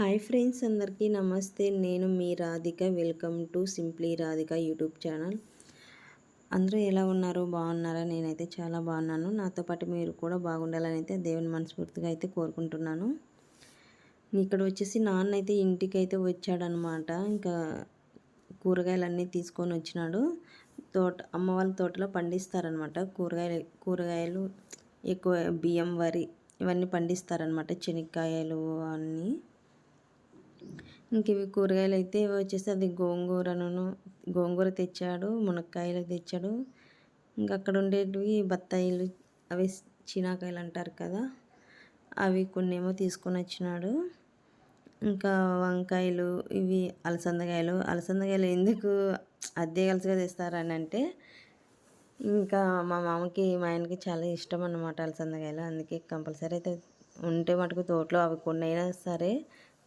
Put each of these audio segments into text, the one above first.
Hi friends అందరికీ నమస్తే. నేను మీ Radhika. Welcome to simply Radhika YouTube channel. అందరూ ఎలా ఉన్నారు? బాగున్నారా? నేనైతే చాలా బాగున్నాను. నాతో పాటు మీరు కూడా బాగుండాలని అయితే దేవుని మనస్ఫూర్తిగా అయితే కోరుకుంటున్నాను. ఇక్కడ వచ్చేసి నాన్న అయితే ఇంటికి అయితే వచ్చాడనమాట. ఇంకా కూరగాయలన్నీ తీసుకొని వచ్చినాడు. తోట అమ్మ వాళ్ళ తోటలో పండిస్తారనమాట. కూరగాయలు కూరగాయలు ఎక్కువ బియ్యం వరి ఇవన్నీ పండిస్తారనమాట. శనక్కాయలు అన్నీ. ఇంక ఇవి కూరగాయలు అయితే వచ్చేసి అది గోంగూరను గోంగూర తెచ్చాడు మునక్కాయలు తెచ్చాడు. ఇంకా అక్కడ ఉండేటివి బత్తాయిలు అవి చినాకాయలు అంటారు కదా అవి కొన్ని ఏమో తీసుకొని వచ్చినాడు. ఇంకా వంకాయలు ఇవి అలసందకాయలు అలసందకాయలు ఎందుకు అద్దె కలిసిగా తెస్తారని అంటే ఇంకా మా మామకి మా ఆయనకి చాలా ఇష్టం అన్నమాట అలసందకాయలు అందుకే కంపల్సరీ అయితే ఉంటే మటుకు తోటలో అవి కొన్ని అయినా సరే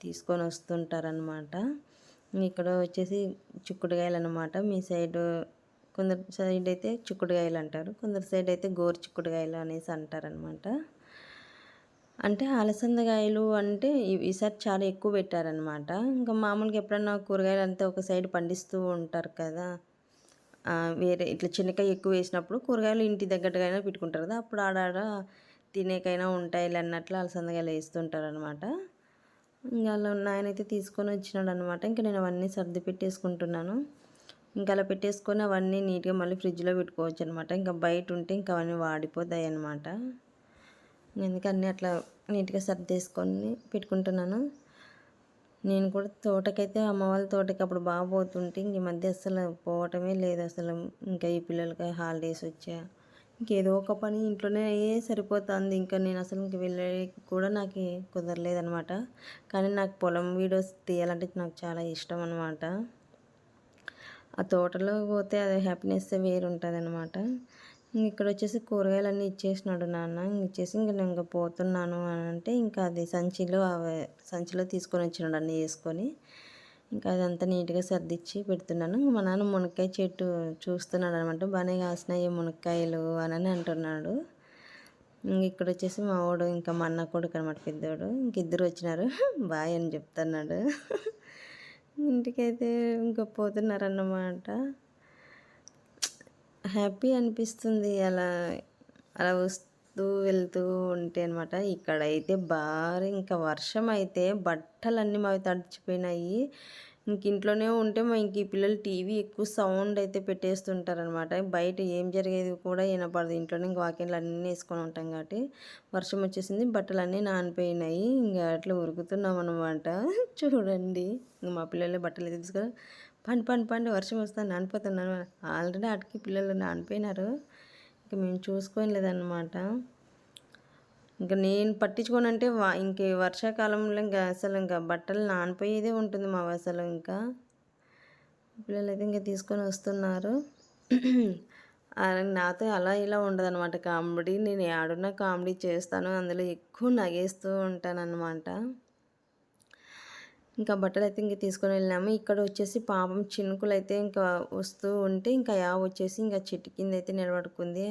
తీసుకొని వస్తుంటారనమాట ఇక్కడ వచ్చేసి చిక్కుడుకాయలు అనమాట మీ సైడ్ కొందరు సైడ్ అయితే చిక్కుడుకాయలు అంటారు కొందరు సైడ్ అయితే గోరు చిక్కుడుకాయలు అనేసి అంటారనమాట అంటే అలసందకాయలు అంటే ఈసారి చాలా ఎక్కువ పెట్టారనమాట ఇంకా మామూలుగా ఎప్పుడన్నా కూరగాయలు అంతా ఒక సైడ్ పండిస్తూ ఉంటారు కదా వేరే ఇట్లా చిన్నకాయ ఎక్కువ వేసినప్పుడు కూరగాయలు ఇంటి దగ్గరకైనా పెట్టుకుంటారు కదా అప్పుడు ఆడాడ తినేకైనా ఉంటాయి అన్నట్లు అలసందకాయలు వేస్తుంటారు అనమాట ఇంకా అలా ఆయన అయితే తీసుకొని వచ్చినాడు అనమాట ఇంకా నేను అవన్నీ సర్ది పెట్టేసుకుంటున్నాను. ఇంకా అలా పెట్టేసుకొని అవన్నీ నీట్గా మళ్ళీ ఫ్రిడ్జ్లో పెట్టుకోవచ్చు అనమాట ఇంకా బయట ఉంటే ఇంకా అవన్నీ వాడిపోతాయి అనమాట ఎందుకన్నీ అట్లా నీట్గా సర్దేసుకొని పెట్టుకుంటున్నాను. నేను కూడా తోటకైతే అమ్మ వాళ్ళ తోటకి అప్పుడు బాగా పోతుంటే ఇంక ఈ మధ్య అసలు పోవటమే లేదు. అసలు ఇంకా ఈ పిల్లలకి హాలిడేస్ వచ్చా ఇంకేదో ఒక పని ఇంట్లోనే సరిపోతుంది. ఇంకా నేను అసలు ఇంక వెళ్ళే కూడా నాకు కుదరలేదనమాట. కానీ నాకు పొలం వీడియోస్ తీయాలంటే నాకు చాలా ఇష్టం అనమాట ఆ తోటలో పోతే అది హ్యాపీనెస్ వేరు ఉంటుంది అనమాట ఇక్కడ వచ్చేసి కూరగాయలు అన్నీ ఇచ్చేసినాడు నాన్న. ఇచ్చేసి ఇంక నేను ఇంకా పోతున్నాను అని అంటే ఇంకా అది సంచిలో సంచిలో తీసుకొని వచ్చినాడు అన్నీ వేసుకొని. ఇంకా అదంతా నీట్గా సర్దిచ్చి పెడుతున్నాను. మా నాన్న మునక్కాయ చెట్టు చూస్తున్నాడు అనమాట బాగానే కాసినాయి మునక్కాయలు అని అంటున్నాడు. ఇక్కడ వచ్చేసి మా వాడు ఇంకా మా అన్న కొడుకు అనమాట పెద్దోడు. ఇంక ఇద్దరు వచ్చినారు. బాయ్ అని చెప్తున్నాడు. ఇంటికైతే ఇంకా పోతున్నారన్నమాట. హ్యాపీ అనిపిస్తుంది. అలా అలా వస్తు వెళ్తూ ఉంటే అనమాట ఇక్కడైతే భారీ ఇంకా వర్షం అయితే బట్టలన్నీ మావి తడిచిపోయినాయి ఇంక ఇంట్లోనే ఉంటే మా ఇంక ఈ పిల్లలు టీవీ ఎక్కువ సౌండ్ అయితే పెట్టేస్తుంటారనమాట బయట ఏం జరిగేది కూడా వినపడదు. ఇంట్లోనే ఇంక వాకిన్లు అన్నీ వేసుకొని ఉంటాం కాబట్టి వర్షం వచ్చేసింది బట్టలు అన్నీ నానిపోయినాయి. ఇంకా అట్లా ఉరుకుతున్నాం అనమాట చూడండి ఇంక మా పిల్లలే బట్టలు అయితే తీసుకొని పండి పండి పండి వర్షం వస్తాను నానిపోతున్నాను. ఆల్రెడీ అటుకి పిల్లలు నానిపోయినారు. ఇంకా మేము చూసుకోని ఇంకా నేను పట్టించుకోనంటే ఇంక వర్షాకాలంలో ఇంకా అసలు ఇంకా బట్టలు నానిపోయేదే ఉంటుంది మా అసలు ఇంకా. పిల్లలు అయితే ఇంకా తీసుకొని వస్తున్నారు. నాతో అలా ఇలా ఉండదన్నమాట. కామెడీ నేను ఆడున్న కామెడీ చేస్తాను అందులో ఎక్కువ నగేస్తూ ఉంటానన్నమాట. ఇంకా బట్టలు అయితే ఇంక తీసుకొని వెళ్ళాము ఇక్కడ వచ్చేసి పాపం చినుకులు అయితే ఇంకా వస్తూ ఉంటే ఇంకా యా వచ్చేసి ఇంకా చెట్టు కింద అయితే నిలబడుకుంది.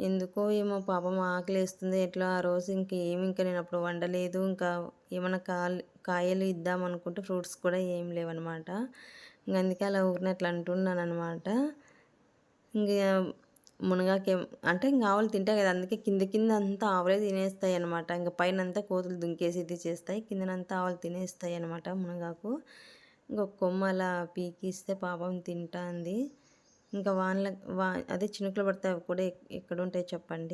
ఎందుకో ఏమో పాపం ఆకలి వేస్తుంది ఎట్లా ఆ రోజు ఇంక ఏమి ఇంకా నేను అప్పుడు వండలేదు. ఇంకా ఏమైనా కాయలు కాయలు ఇద్దాం అనుకుంటే ఫ్రూట్స్ కూడా ఏం లేవన్నమాట ఇంక అందుకే అలా ఊరిని అట్లా అంటున్నాను అనమాట ఇంకా మునగాకే అంటే ఇంకా ఆవులు తింటాయి కదా అందుకే కింద కింద అంతా ఆవులే తినేస్తాయి అనమాట ఇంకా పైన అంతా కోతులు దుంకేసి ఇది చేస్తాయి కిందనంతా ఆవులు తినేస్తాయి అనమాట మునగాకు ఇంకొక కొమ్మ అలా పీకిస్తే పాపం తింటుంది. ఇంకా వానల వా అదే చినుకులు పడితే అవి కూడా ఎక్కడ ఉంటాయి చెప్పండి?